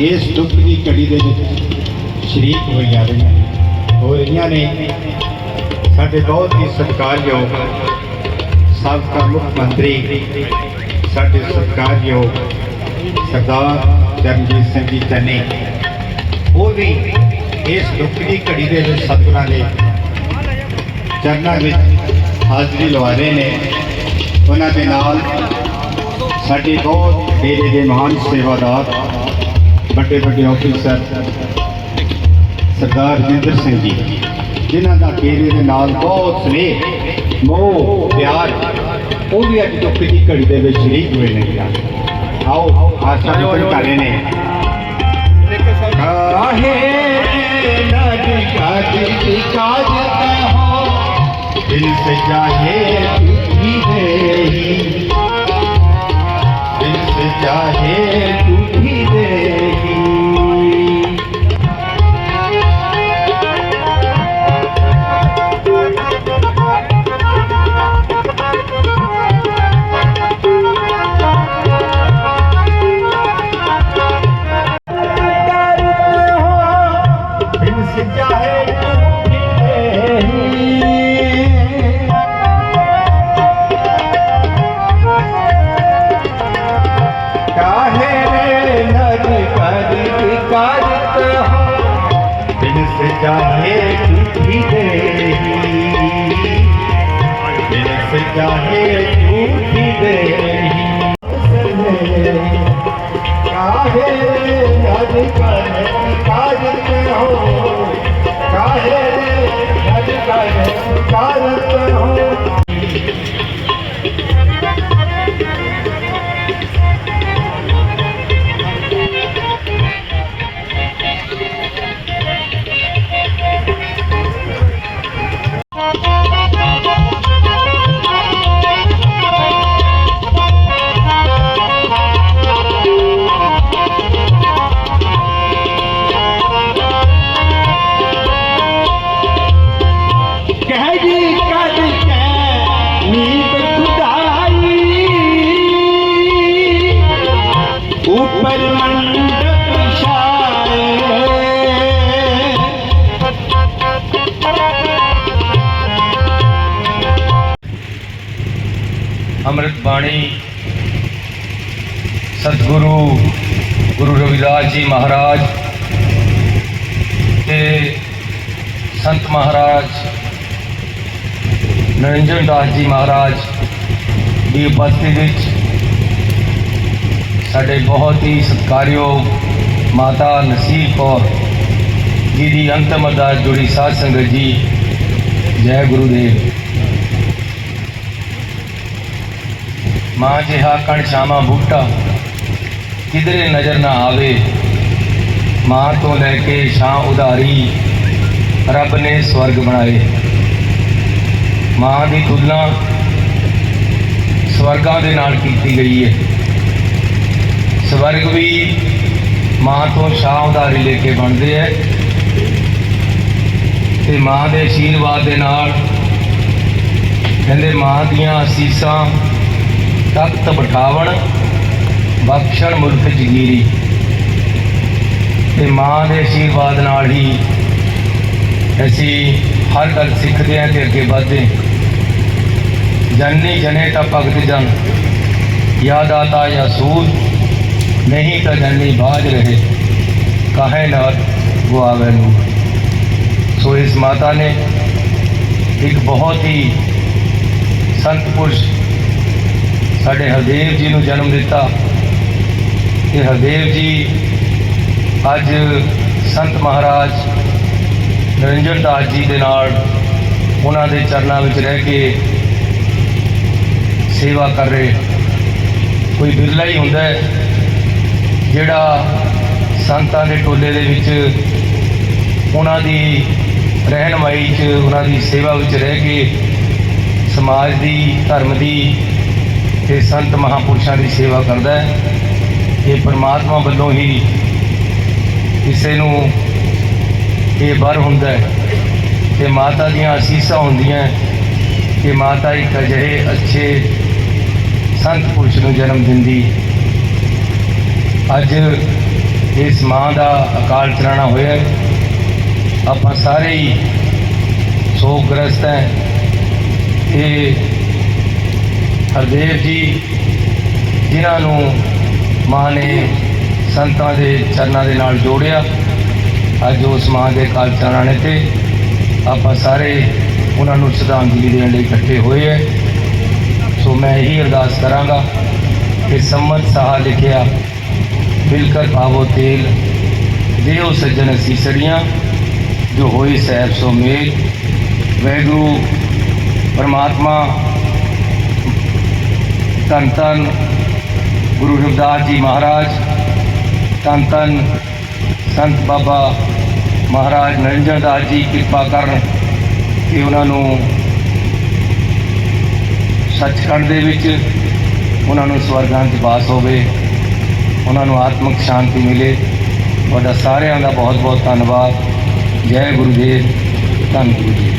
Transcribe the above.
ਇਸ ਦੁੱਖ ਦੀ ਘੜੀ ਦੇ ਵਿੱਚ ਸ਼ਰੀਕ ਹੋਈਆਂ ਰਹੀਆਂ ਹੋ ਰਹੀਆਂ ਨੇ। ਸਾਡੇ ਬਹੁਤ ਹੀ ਸਤਿਕਾਰਯੋਗ ਸਾਬਕਾ ਮੁੱਖ ਮੰਤਰੀ, ਸਾਡੇ ਸਤਿਕਾਰਯੋਗ ਸਰਦਾਰ ਚਰਨਜੀਤ ਸਿੰਘ ਜੀ ਚੰਨੀ। ਉਹ ਵੀ ਇਸ ਦੁੱਖ ਦੀ ਘੜੀ ਦੇ ਵਿੱਚ ਸਤਿਗੁਰਾਂ ਦੇ ਚਰਨਾਂ ਵਿੱਚ ਹਾਜ਼ਰੀ ਲਵਾ ਰਹੇ ਨੇ। ਉਹਨਾਂ ਦੇ ਨਾਲ ਸਾਡੇ ਬਹੁਤ ਡੇਰੇ ਦੇ ਮਹਾਨ ਸੇਵਾਦਾਰ ਵੱਡੇ ਵੱਡੇ ਅਫਸਰ ਸਰਦਾਰ ਜਿੰਦਰ ਸਿੰਘ ਜੀ ਜਿਨ੍ਹਾਂ ਦਾ ਡੇਰੇ ਦੇ ਨਾਲ ਬਹੁਤ ਸਨੇਹ ਮੋਹ ਪਿਆਰ ਉਹ ਵੀ ਅੱਜ ਦੁੱਖ ਦੀ ਘੜੀ ਦੇ ਵਿੱਚ ਸ਼ਰੀਕ ਹੋਏ ਨੇ ਆਓ ਆਸਾ ਦੇ ਘਟਾਰੇ ਨੇ। ਕਾਹੇ ਨਦੀ ਕਾਜੀ ਕਾਜਤਾ ਹੋ? ਦਿਲ ਸੇ ਚਾਹੇ ਤੂੰ ਹੀ ਦੇਹੀ ਦਿਲ ਸੇ ਚਾਹੇ ਚਾਹੇ ਤੂੰ ਵੀ ਦੇਹੀ ਦਿਨਸ ਚਾਹੇ ਤੂੰ ਵੀ ਦੇਹੀ ਕਾਹੇ ਅਧਿਕ Bye. ਅੰਮ੍ਰਿਤ ਬਾਣੀ ਸਤਿਗੁਰੂ, ਗੁਰੂ ਰਵਿਦਾਸ ਜੀ ਮਹਾਰਾਜ ਤੇ ਸੰਤ ਮਹਾਰਾਜ, ਨਰਿੰਦਰ ਦਾਸ ਜੀ ਮਹਾਰਾਜ ਦੀ ਉਪਸਥਿਤੀ ਵਿੱਚ ਸਾਡੇ ਬਹੁਤ ਹੀ ਸਤਿਕਾਰਯੋਗ ਮਾਤਾ ਨਸੀਬ ਕੌਰ ਜੀ ਦੀ ਅੰਤਮ ਅਰਦਾਸ ਜੁੜੀ ਸਾਧ ਸੰਗਤ ਜੀ, ਜੈ ਗੁਰੂ ਦੇਵ ਮਾਂ ਜਿਹਾ ਕਣ ਛਾਵਾਂ ਬੂਟਾ, ਕਿਧਰੇ ਨਜ਼ਰ ਨਾ ਆਵੇ। ਮਾਂ ਤੋਂ ਲੈ ਕੇ ਛਾਂ ਉਧਾਰੀ ਰੱਬ ਨੇ ਸਵਰਗ ਬਣਾਏ। ਮਾਂ ਦੀ ਤੁਲਨਾ ਸਵਰਗਾਂ ਦੇ ਨਾਲ ਕੀਤੀ ਗਈ ਹੈ ਸਵਰਗ ਵੀ ਮਾਂ ਤੋਂ ਛਾਂ ਉਧਾਰੀ ਲੈ ਕੇ ਬਣਦੇ ਹੈ ਤੇ ਮਾਂ ਦੇ ਆਸ਼ੀਰਵਾਦ ਦੇ ਨਾਲ ਕਹਿੰਦੇ ਮਾਂ ਦੀਆਂ ਅਸੀਸਾਂ ਤਖਤ ਬਿਠਾਵਣ, ਬਖਸ਼ਣ ਮੁਲਕ ਜਗੀਰੀ। ਤੇ ਮਾਂ ਦੇ ਆਸ਼ੀਰਵਾਦ ਨਾਲ ਹੀ ਅਸੀਂ ਹਰ ਗੱਲ ਸਿੱਖਦੇ ਹਾਂ ਤੇ ਅੱਗੇ ਵਧਦੇ ਜਨਨੀ ਜਨੇ ਤਾਂ ਭਗਤ ਜਨ ਯਾਦ ਆਤਾ ਜਾਂ ਸੂਦ ਨਹੀਂ ਤਾਂ ਜਨਨੀ ਬਾਜ ਰਹੇ, ਕਾਹੇ ਨਾਲ ਉਹ ਆਵੇ ਨੂੰ ਸੋ ਇਸ ਮਾਤਾ ਨੇ ਇੱਕ ਬਹੁਤ ਹੀ ਸੰਤ ਪੁਰਸ਼ ਸਾਡੇ ਹਰਦੇਵ ਜੀ ਨੂੰ ਜਨਮ ਦਿੱਤਾ। ਤੇ ਹਰਦੇਵ ਜੀ ਅੱਜ ਸੰਤ ਮਹਾਰਾਜ ਨਰਿੰਜਨ ਦਾਸ ਜੀ ਦੇ ਨਾਲ ਉਹਨਾਂ ਦੇ ਚਰਨਾਂ ਵਿੱਚ ਰਹਿ ਕੇ ਸੇਵਾ ਕਰ ਰਹੇ। ਕੋਈ ਬਿਰਲਾ ਹੀ ਹੁੰਦਾ ਜਿਹੜਾ ਸੰਤਾਂ ਦੇ ਟੋਲੇ ਦੇ ਵਿੱਚ ਉਹਨਾਂ ਦੀ ਰਹਿਨਮਾਈ 'ਚ, ਉਹਨਾਂ ਦੀ ਸੇਵਾ ਵਿੱਚ ਰਹਿ ਕੇ ਸਮਾਜ ਦੀ, ਧਰਮ ਦੀ ਤੇ ਸੰਤ ਮਹਾਪੁਰਸ਼ਾਂ ਦੀ ਸੇਵਾ ਕਰਦਾ ਹੈ। ਇਹ ਪਰਮਾਤਮਾ ਵੱਲੋਂ ਹੀ ਕਿਸੇ ਨੂੰ ਇਹ ਵਰ ਹੁੰਦਾ ਹੈ ਤੇ ਮਾਤਾ ਦੀਆਂ ਅਸੀਸਾਂ ਹੁੰਦੀਆਂ ਕਿ ਮਾਤਾ ਇੱਕ ਅਜਿਹੇ ਅੱਛੇ ਸੰਤ ਪੁਰਸ਼ ਨੂੰ ਜਨਮ ਦਿੰਦੀ। ਅੱਜ ਇਸ ਮਾਂ ਦਾ ਅਕਾਲ ਚਲਾਣਾ ਹੋਇਆ ਆਪਾਂ ਸਾਰੇ ਹੀ ਸੋਗ ਗ੍ਰਸਤ ਹੈ। ਇਹ ਹਰਦੇਵ ਜੀ, ਜਿਨ੍ਹਾਂ ਨੂੰ ਮਾਂ ਨੇ ਸੰਤਾਂ ਦੇ ਚਰਨਾਂ ਦੇ ਨਾਲ ਜੋੜਿਆ, ਅੱਜ ਉਸ ਮਾਂ ਦੇ ਅਕਾਲ ਚਲਾਣੇ ਤੇ ਆਪਾਂ ਸਾਰੇ ਉਹਨਾਂ ਨੂੰ ਸ਼ਰਧਾਂਜਲੀ ਦੇਣ ਲਈ ਇਕੱਠੇ ਹੋਏ ਹੈ। ਸੋ ਮੈਂ ਇਹੀ ਅਰਦਾਸ ਕਰਾਂਗਾ ਕਿ ਸੰਮਤ ਸਾਹ ਲਿਖਿਆ ਮਿਲਕਰ ਪਾਵੋ ਤੇਲ, ਦੇਓ ਸੱਜਣ ਸੀਸੜੀਆਂ ਜੋ ਹੋਈ ਸਹਿਬ ਸੋ ਮੇਲ। ਵੈਗੁਰੂ ਪਰਮਾਤਮਾ ਧੰਨ ਧੰਨ ਗੁਰੂ ਰਵਿਦਾਸ ਜੀ ਮਹਾਰਾਜ ਧੰਨ ਧੰਨ ਸੰਤ ਬਾਬਾ ਮਹਾਰਾਜ ਨਰਿੰਦਰ ਦਾਸ ਜੀ, ਕਿਰਪਾ ਕਰਨ ਕਿ ਉਹਨਾਂ ਨੂੰ ਸੱਚਖੰਡ ਦੇ ਵਿੱਚ ਉਹਨਾਂ ਨੂੰ ਸਵਰਗਾਂ 'ਚ ਵਾਸ ਹੋਵੇ, ਉਹਨਾਂ ਨੂੰ ਆਤਮਿਕ ਸ਼ਾਂਤੀ ਮਿਲੇ। ਤੁਹਾਡਾ ਸਾਰਿਆਂ ਦਾ ਬਹੁਤ ਬਹੁਤ ਧੰਨਵਾਦ। ਜੈ ਗੁਰੂ ਗੁਰੂਦੇਵ, ਧੰਨ ਗੁਰੂ ਜੀ